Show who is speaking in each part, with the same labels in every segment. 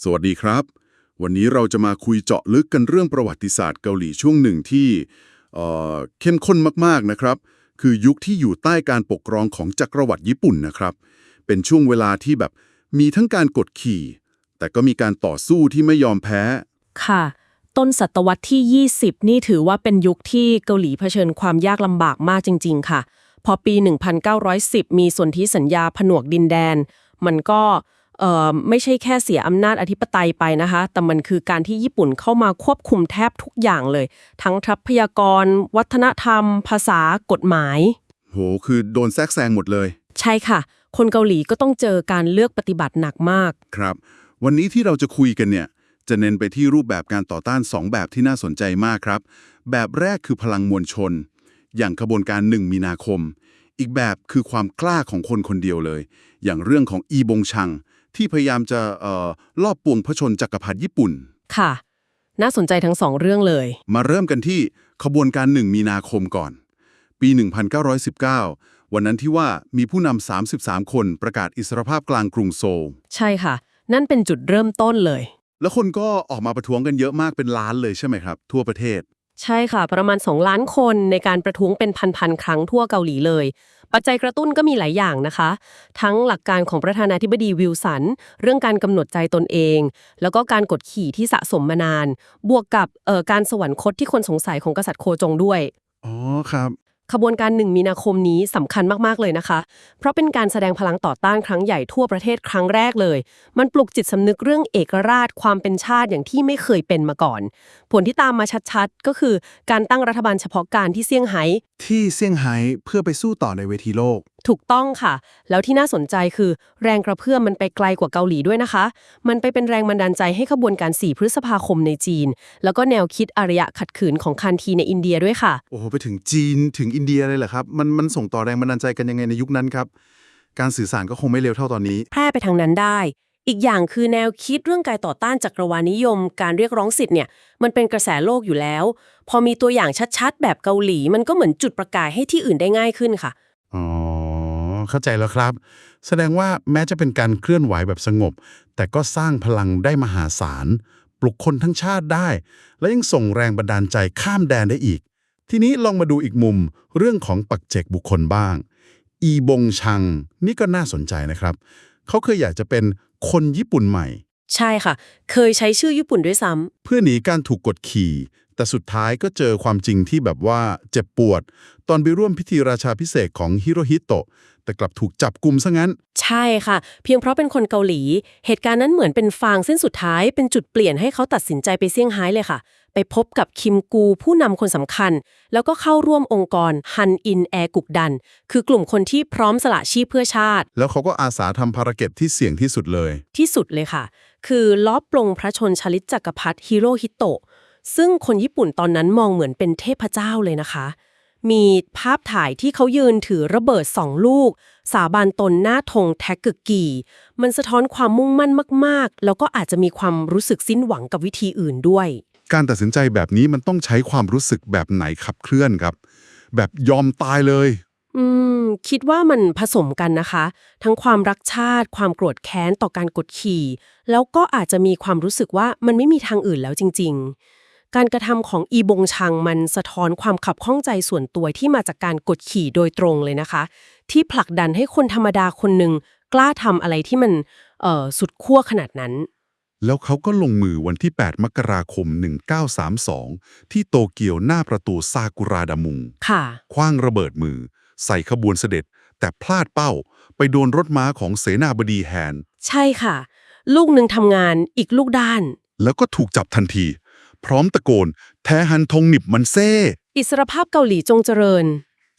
Speaker 1: สวัสดีครับ วันนี้เราจะมาคุยเจาะลึกกันเรื่องประวัติศาสตร์เกาหลีช่วงหนึ่งที่เเข้มข้นมากๆนะครับ คือยุคที่อยู่ใต้การปกครองของจักรวรรดิญี่ปุ่นนะครับ เป็นช่วงเวลาที่แบบมีทั้งการกดขี่ แต่ก็มีการต่อสู้ที่ไม่ยอมแพ้
Speaker 2: ค่ะ ต้นศตวรรษที่ 20 นี่ถือว่าเป็นยุคที่เกาหลีเผชิญความยากลำบากมากจริง ๆ ค่ะ พอปี 1910 มีสนธิสัญญาผนวกดินแดน มันก็ ไม่ใช่แค่เสียอำนาจอธิปไตยไปนะคะ แต่มันคือการที่ญี่ปุ่นเข้ามาควบคุมแทบทุกอย่างเลย ทั้งทรัพยากร วัฒนธรรม ภาษากฎหมาย
Speaker 1: โห คือโดนแทรกแซงหมดเลย
Speaker 2: ใช่ค่ะ คนเกาหลีก็ต้องเจอการเลือกปฏิบัติหนักมาก
Speaker 1: ครับ วันนี้ที่เราจะคุยกันเนี่ย จะเน้นไปที่รูปแบบการต่อต้าน 2 แบบที่น่าสนใจมากครับ แบบแรกคือพลังมวลชน อย่างขบวนการ1มีนาคม อีกแบบคือความกล้าของคนคนเดียวเลย อย่างเรื่องของอีบงชัง ที่พยายามจะเอ่อลอบปวงพระชนจักรพรรดิญี่ปุ่น
Speaker 2: ค่ะ น่าสนใจทั้งสองเรื่องเลย
Speaker 1: มาเริ่มกันที่ขบวนการ1มีนาคมก่อน ปี 1919 วันนั้นที่ว่ามีผู้นำ33 คนประกาศอิสรภาพกลางกรุงโซล
Speaker 2: ใช่ค่ะ นั่นเป็นจุดเริ่มต้นเลย
Speaker 1: แล้วคนก็ออกมาประท้วงกันเยอะมากเป็นล้านเลยใช่ไหมครับ ทั่วประเทศ
Speaker 2: ใช่ค่ะ ประมาณ 2 ล้านคนในการประท้วงเป็นพันๆครั้งทั่วเกาหลีเลย ปัจจัยกระตุ้นก็มีหลายอย่างนะคะ ทั้งหลักการของประธานาธิบดีวิลสัน เรื่องการกำหนดใจตนเอง แล้วก็การกดขี่ที่สะสมมานาน บวกกับเอ่อการสวรรคตที่คนสงสัยของกษัตริย์โคจงด้วย
Speaker 1: อ๋อครับ
Speaker 2: ขบวนการหนึ่งมีนาคมนี้สำคัญมาก ๆ เลยนะคะ เพราะเป็นการแสดงพลังต่อต้านครั้งใหญ่ทั่วประเทศครั้งแรกเลย มันปลุกจิตสำนึกเรื่องเอกราชความเป็นชาติอย่างที่ไม่เคยเป็นมาก่อน ผลที่ตามมาชัดๆ ก็คือการตั้งรัฐบาลเฉพาะการที่เซี่ยงไฮ้
Speaker 3: ที่เซี่ยงไฮ้เพื่อไปสู้ต่อในเวทีโลก
Speaker 2: ถูกต้องค่ะ แล้วที่น่าสนใจคือ แรงกระเพื่อมมันไปไกลกว่าเกาหลีด้วยนะคะ มันไปเป็นแรงบันดาลใจให้ขบวนการ 4 พฤษภาคมในจีน แล้วก็แนวคิดอารยะขัดขืนของคันทีในอินเดียด้วยค่ะ
Speaker 3: โอ้โห ไปถึงจีนถึงอินเดียเลยเหรอครับ มันมันส่งต่อแรงบันดาลใจกันยังไงในยุคนั้นครับ การสื่อสารก็คงไม่เร็วเท่าตอนนี้
Speaker 2: แพร่ไปทางนั้นได้ อีกอย่างคือแนวคิดเรื่องการต่อต้านจักรวาลนิยม การเรียกร้องสิทธิ์เนี่ย มันเป็นกระแสโลกอยู่แล้ว พอมีตัวอย่างชัดๆ แบบเกาหลี มันก็เหมือนจุดประกายให้ที่อื่นได้ง่ายขึ้นค่ะ
Speaker 3: อ๋อ เข้าใจแล้วครับ แสดงว่าแม้จะเป็นการเคลื่อนไหวแบบสงบ แต่ก็สร้างพลังได้มหาศาล ปลุกคนทั้งชาติได้ และยังส่งแรงบันดาลใจข้ามแดนได้อีก ทีนี้ลองมาดูอีกมุมเรื่องของปักเจกบุคคลบ้าง อีบงชัง นี่ก็น่าสนใจนะครับ เขาเคยอยากจะเป็นคนญี่ปุ่นใหม่
Speaker 2: ใช่ค่ะ เคยใช้ชื่อญี่ปุ่นด้วยซ้ำ
Speaker 3: เพื่อหนีการถูกกดขี่ แต่สุดท้ายก็เจอความจริงที่แบบว่าเจ็บปวด ตอนไปร่วมพิธีราชาพิเศษกของฮิโรฮิโตะแต่กลับถูกจับกลุ่มซะงั้น
Speaker 2: ใช่ค่ะ เพียงเพราะเป็นคนเกาหลี เหตุการณ์นั้นเหมือนเป็นฟางเส้นสุดท้ายเป็นจุดเปลี่ยนให้เขาตัดสินใจไปเซี่ยงไฮ้เลยค่ะ ไปพบกับคิมกูผู้นำคนสำคัญ แล้วก็เข้าร่วมองค์กรฮันอินแอร์กุกดัน คือกลุ่มคนที่พร้อมสละชีพเพื่อชาติ
Speaker 3: แล้วเขาก็อาสาทำภารกิจที่เสี่ยงที่สุดเลย
Speaker 2: ที่สุดเลยค่ะ คือล้อปลงพระชนชลิตจักรพรรดิฮิโรฮิโตะ ซึ่งคนญี่ปุ่นตอนนั้นมองเหมือนเป็นเทพเจ้าเลยนะคะ มีภาพถ่ายที่เขายืนถือระเบิดสองลูก สาบานตนหน้าธงแท็กกึกกีมันสะท้อนความมุ่งมั่นมาก ๆ แล้วก็อาจจะมีความรู้สึกสิ้นหวังกับวิธีอื่นด้วย
Speaker 3: การตัดสินใจแบบนี้มันต้องใช้ความรู้สึกแบบไหนขับเคลื่อนครับ แบบยอมตายเลย
Speaker 2: อืม คิดว่ามันผสมกันนะคะ ทั้งความรักชาติ ความโกรธแค้นต่อการกดขี่ แล้วก็อาจจะมีความรู้สึกว่ามันไม่มีทางอื่นแล้วจริง ๆ การกระทำของอีบงชังมันสะท้อนความขับข้องใจส่วนตัวที่มาจากการกดขี่โดยตรงเลยนะคะ ที่ผลักดันให้คนธรรมดาคนหนึ่งกล้าทำอะไรที่มันเอ่อสุดขั้วขนาดนั้น
Speaker 3: แล้วเขาก็ลงมือวันที่ 8 มกราคม 1932 ที่โตเกียวหน้าประตูซากุระดามุง
Speaker 2: ค่ะ
Speaker 3: คว้างระเบิดมือ ใส่ขบวนเสด็จ แต่พลาดเป้าไปโดนรถม้าของเสนาบดีแฮน
Speaker 2: ใช่ค่ะ ลูกหนึ่งทำงานอีกลูกด้าน
Speaker 3: แล้วก็ถูกจับทันที พร้อมตะโกน แท้ฮันทงหนิบมันเซ่
Speaker 2: อิสรภาพเกาหลีจงเจริญ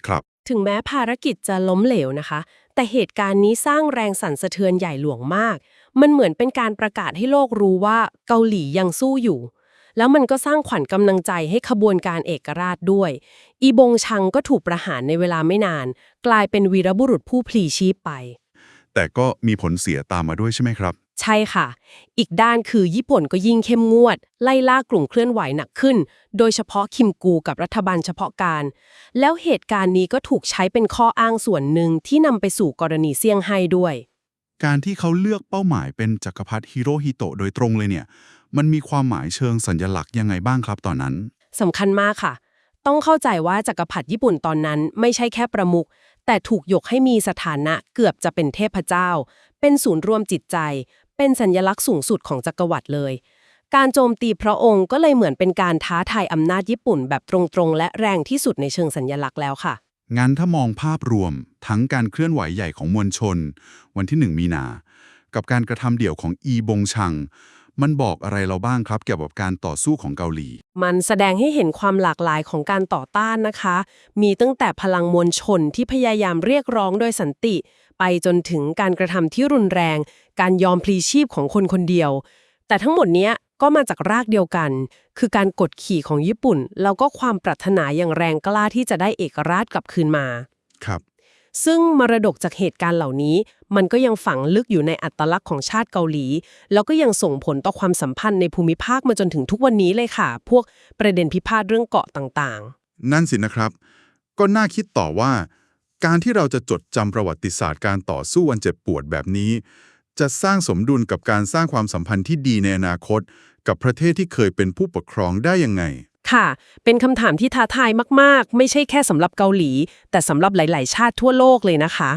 Speaker 3: ครับ
Speaker 2: ถึงแม้ภารกิจจะล้มเหลวนะคะ แต่เหตุการณ์นี้สร้างแรงสั่นสะเทือนใหญ่หลวงมาก มันเหมือนเป็นการประกาศให้โลกรู้ว่าเกาหลียังสู้อยู่ แล้วมันก็สร้างขวัญกำลังใจให้ขบวนการเอกราชด้วย อีบงชังก็ถูกประหารในเวลาไม่นาน กลายเป็นวีรบุรุษผู้พลีชีพไป
Speaker 3: แต่ก็มีผลเสียตามมาด้วยใช่ไหมครับ
Speaker 2: ใช่ค่ะ อีกด้านคือญี่ปุ่นก็ยิ่งเข้มงวด ไล่ล่ากลุ่มเคลื่อนไหวหนักขึ้น โดยเฉพาะคิมกูกับรัฐบาลเฉพาะการ แล้วเหตุการณ์นี้ก็ถูกใช้เป็นข้ออ้างส่วนหนึ่งที่นำไปสู่กรณีเซี่ยงไฮ้ด้วย
Speaker 1: การที่เขาเลือกเป้าหมายเป็นจักรพรรดิฮิโรฮิโตะโดยตรงเลยเนี่ย มันมีความหมายเชิงสัญลักษณ์ยังไงบ้างครับตอนนั้น
Speaker 2: สำคัญมากค่ะ ต้องเข้าใจว่าจักรพรรดิญี่ปุ่นตอนนั้นไม่ใช่แค่ประมุขแต่ถูกยกให้มีสถานะเกือบจะเป็นเทพเจ้า เป็นศูนย์รวมจิตใจ เป็นสัญลักษณ์สูงสุดของจักรวรรดิเลย การโจมตีพระองค์ก็เลยเหมือนเป็นการท้าทายอำนาจญี่ปุ่นแบบตรงๆ และแรงที่สุดในเชิงสัญลักษณ์แล้วค่ะ
Speaker 1: งั้นถ้ามองภาพรวม ทั้งการเคลื่อนไหวใหญ่ของมวลชน วันที่ 1 มีนา กับการกระทำเดี่ยวของอีบงชัง มันบอกอะไรเราบ้างครับเกี่ยวกับการต่อสู้ของเกาหลี
Speaker 2: มันแสดงให้เห็นความหลากหลายของการต่อต้านนะคะ มีตั้งแต่พลังมวลชนที่พยายามเรียกร้องโดยสันติ ไปจนถึงการกระทำที่รุนแรง การยอมพลีชีพของคนคนเดียว แต่ทั้งหมดเนี้ยก็มาจากรากเดียวกัน คือการกดขี่ของญี่ปุ่น แล้วก็ความปรารถนาอย่างแรงกล้าที่จะได้เอกราชกลับคืนมา
Speaker 1: ครับ
Speaker 2: ซึ่งมรดกจากเหตุการณ์เหล่านี้ มันก็ยังฝังลึกอยู่ในอัตลักษณ์ของชาติเกาหลี แล้วก็ยังส่งผลต่อความสัมพันธ์ในภูมิภาคมาจนถึงทุกวันนี้เลยค่ะ พวกประเด็นพิพาทเรื่องเกาะต่างๆ
Speaker 1: นั่นสินะครับ ก็น่าคิดต่อว่า การที่เราจะจดจำประวัติศาสตร์การต่อสู้อันเจ็บปวดแบบนี้ จะสร้างสมดุลกับการสร้างความสัมพันธ์ที่ดีในอนาคต กับประเทศที่เคยเป็นผู้ปกครองได้ยังไง
Speaker 2: ค่ะ เป็นคำถามที่ท้าทายมาก ๆ ไม่ใช่แค่สำหรับเกาหลี แต่สำหรับหลาย ๆ ชาติทั่วโลกเลยนะคะ